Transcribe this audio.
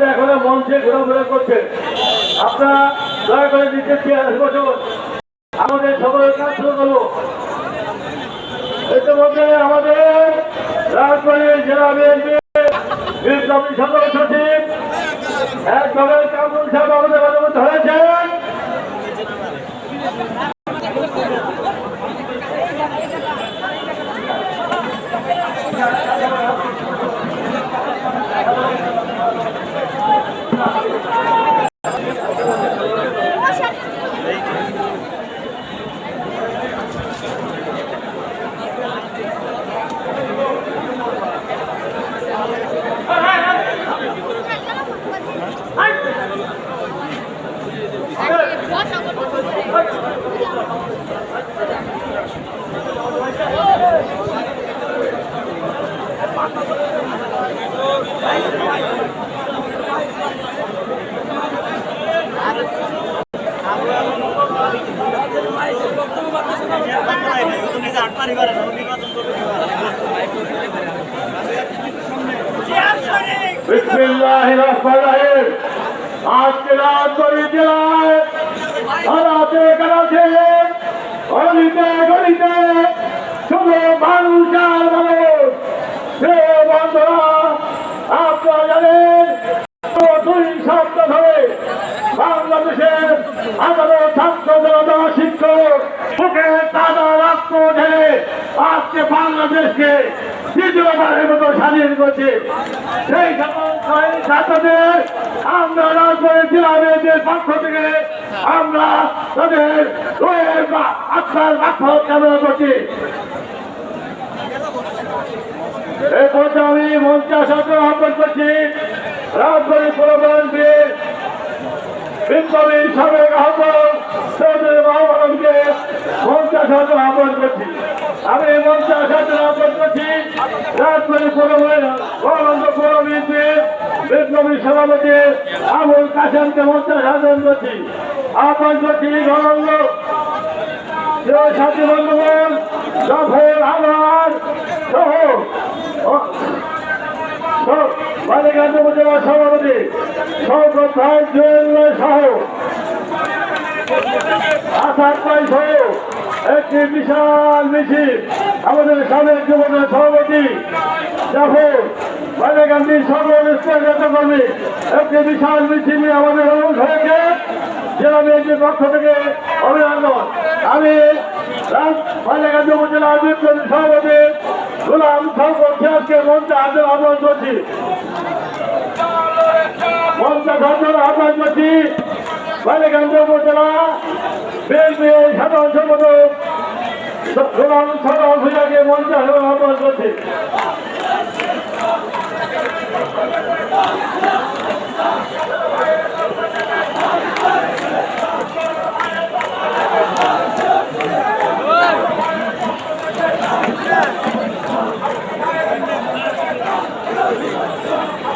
নেতৃবৃন্দ এখনও মঞ্চে ঘোরাফেরা করছেন আপনারা দয়া করে বসুন। আমাদের সকলের কাজ শুরু করব। ইতিমধ্যে আমাদের রাজবাড়ির জেলা বিএনপি বিপ্লবী সচিব, এক দলের কামরুল সাহেব আজকে রাজবাড়ি জেলায় হারাতে কারাতে মানুষ আপনারা জানেন দুই সপ্তাহ ধরে বাংলাদেশের হাজারো ছাত্র জনতা শিক্ষক মুখে তাজা রক্ত ঢেলে আজকে বাংলাদেশকে দ্বিতীয়বারের মতো স্বাধীন করছে। সেই ছাত্রদের আমরা রাজবাড়ি জেলা মেয়েদের পক্ষ থেকে আমরা তাদের আত্মার রাখা কামনা করছি আসার জন্য আহ্বান করছি রাজবাড়ি পুরবান বীর বিপ্লবী সাবেক চৌধুরী মহামানবকে আসার জন্য আহ্বান করছি। আমি আসার জন্য আহ্বান করছি রাজবাড়ি পুরবান মহানন্দ পুরবীর বিপ্লবী সভাপতি আবুল কাসেমকে মঞ্চে আসার করছি। আহ্বান করছি গণন্দ সাথী বন্ধুগণ জাফর আমার সহ বালিকান্ত উপজেলা সভাপতি শওকত ভাই, জুয়েল সহ। আসাদ ভাই সহ। একটি বিশাল মিছিল। আমাদের সাবেক যুবকের সভাপতি জাফর বালিকান্দি সকল স্থানীয় কর্মী একটি বিশাল মিছিল আমাদের অনুরোধ হয়েছে জেলা বিএনপির পক্ষ থেকে অভিনন্দন। আমি বালিকান্দি উপজেলা বিপ্লবী সভাপতি, গোলাম শঙ্কর সিয়াজকে মঞ্চে হাজার করছি। হাজার আহ্বান করছি বালিকান্দি উপজেলা বিএনপি সাধারণ সম্পাদক গোলাম সরল ভূজাকে মঞ্চে আহ্বান করছি